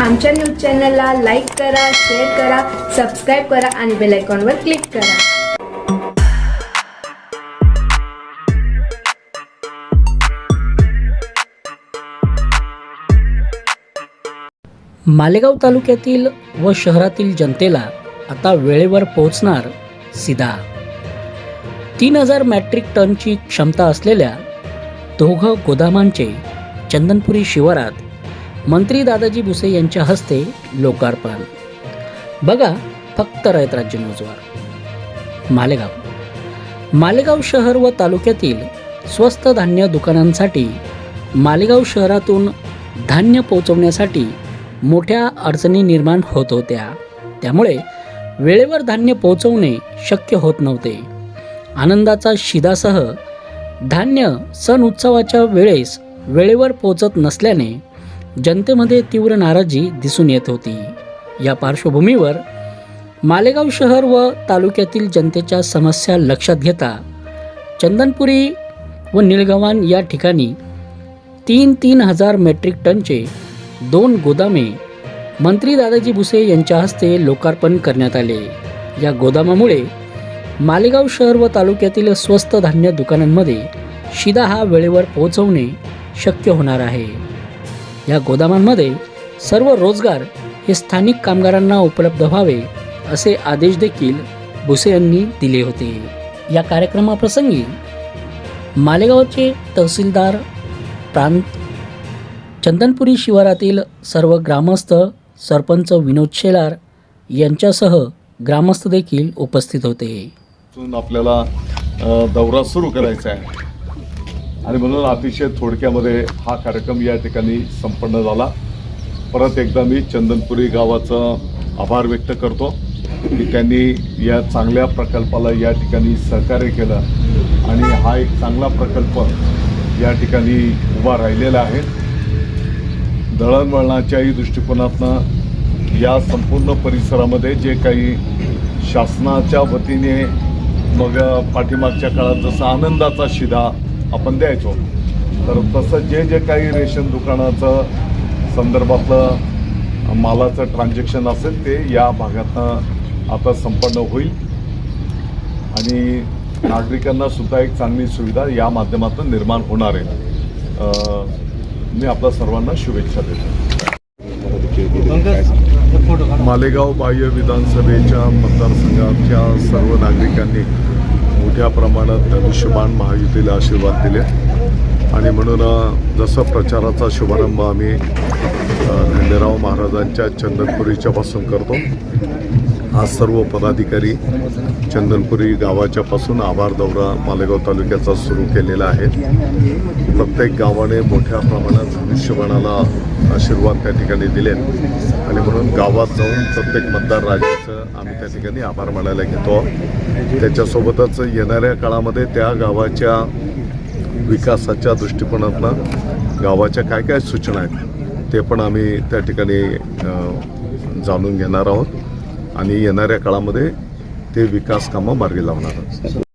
आमच्या न्यूज चॅनलला लाईक करा शेअर करा सबस्क्राईब करा आणि बेल आयकॉनवर क्लिक करा. मालेगाव तालुक्यातील व शहरातील जनतेला आता वेळेवर पोहोचणार सिधा. तीन हजार मॅट्रिक टनची क्षमता असलेल्या दोघं गोदामांचे चंदनपुरी शिवारात मंत्री दादाजी भुसे यांच्या हस्ते लोकार्पण. बघा फक्त रयत राज्य न्यूजवर मालेगाव. मालेगाव शहर व तालुक्यातील स्वस्त धान्य दुकानांसाठी मालेगाव शहरातून धान्य पोहोचवण्यासाठी मोठ्या अडचणी निर्माण होत होत्या. त्यामुळे वेळेवर धान्य पोहोचवणे शक्य होत नव्हते. आनंदाचा शिदासह धान्य सण उत्सवाच्या वेळेस वेळेवर पोहोचत नसल्याने जनतेमध्ये तीव्र नाराजी दिसून येत होती. या पार्श्वभूमीवर मालेगाव शहर व तालुक्यातील जनतेच्या समस्या लक्षात घेता चंदनपुरी व निलगवान या ठिकाणी तीन तीन हजार मेट्रिक टनचे दोन गोदामे मंत्री दादाजी भुसे यांच्या हस्ते लोकार्पण करण्यात आले. या गोदामामुळे मालेगाव शहर व तालुक्यातील स्वस्त धान्य दुकानांमध्ये शिदा हा वेळेवर पोहोचवणे शक्य होणार आहे. या गोदामांमध्ये सर्व रोजगार हे स्थानिक कामगारांना उपलब्ध व्हावे असे आदेश देखील भुसे यांनी दिले होते. या कार्यक्रमाप्रसंगी मालेगावचे तहसीलदार प्रांत चंदनपुरी शिवारातील सर्व ग्रामस्थ सरपंच विनोद शेलार यांच्यासह ग्रामस्थ देखील उपस्थित होते. आपल्याला दौरा सुरू करायचा आहे. आणि म्हणून अतिशय थोडक्यामध्ये हा कार्यक्रम या ठिकाणी संपन्न झाला. परत एकदा मी चंदनपुरी गावाचं आभार व्यक्त करतो की त्यांनी या चांगल्या प्रकल्पाला या ठिकाणी सहकार्य केलं आणि हा एक चांगला प्रकल्प या ठिकाणी उभा राहिलेला आहे. दळणवळणाच्याही दृष्टिकोनातनं या संपूर्ण परिसरामध्ये जे काही शासनाच्या वतीने मग पाठीमागच्या काळात जसं आनंदाचा शिधा आपण द्यायचो. तर तसं जे जे काही रेशन दुकानाचं संदर्भातलं मालाचं ट्रान्झॅक्शन असेल ते या भागातनं आता संपन्न होईल. आणि नागरिकांना सुद्धा एक चांगली सुविधा या माध्यमातून निर्माण होणार आहे. मी आपल्या सर्वांना शुभेच्छा देतो. मालेगाव बाह्य विधानसभेच्या मतदारसंघाच्या सर्व नागरिकांनी मोठ्या प्रमाणात धनुष्यबाण महायुतीला आशीर्वाद दिले. आणि म्हणून जसा जसं प्रचाराचा शुभारंभ आम्ही खंडेराव महाराजांच्या चंदनपुरीच्यापासून करतो आज सर्व पदाधिकारी चंदनपुरी गावाच्या पासून आभार दौरा मालेगाव तालुक्याचा सुरू केलेला आहे. प्रत्येक गावाने मोठ्या प्रमाणात धनुष्यबाणाला आशीर्वाद त्या ठिकाणी दिले आणि म्हणून गावात जाऊन प्रत्येक मतदार राजाचं आम्ही त्या ठिकाणी आभार मानायला घेतो. त्याच्यासोबतच येणाऱ्या काळामध्ये त्या गावाच्या विकासाच्या दृष्टिकोनातनं गावाच्या काय काय सूचना आहेत ते पण आम्ही त्या ठिकाणी जाणून घेणार आहोत. आणि येणाऱ्या काळामध्ये ते विकास कामं मार्गी लावणार.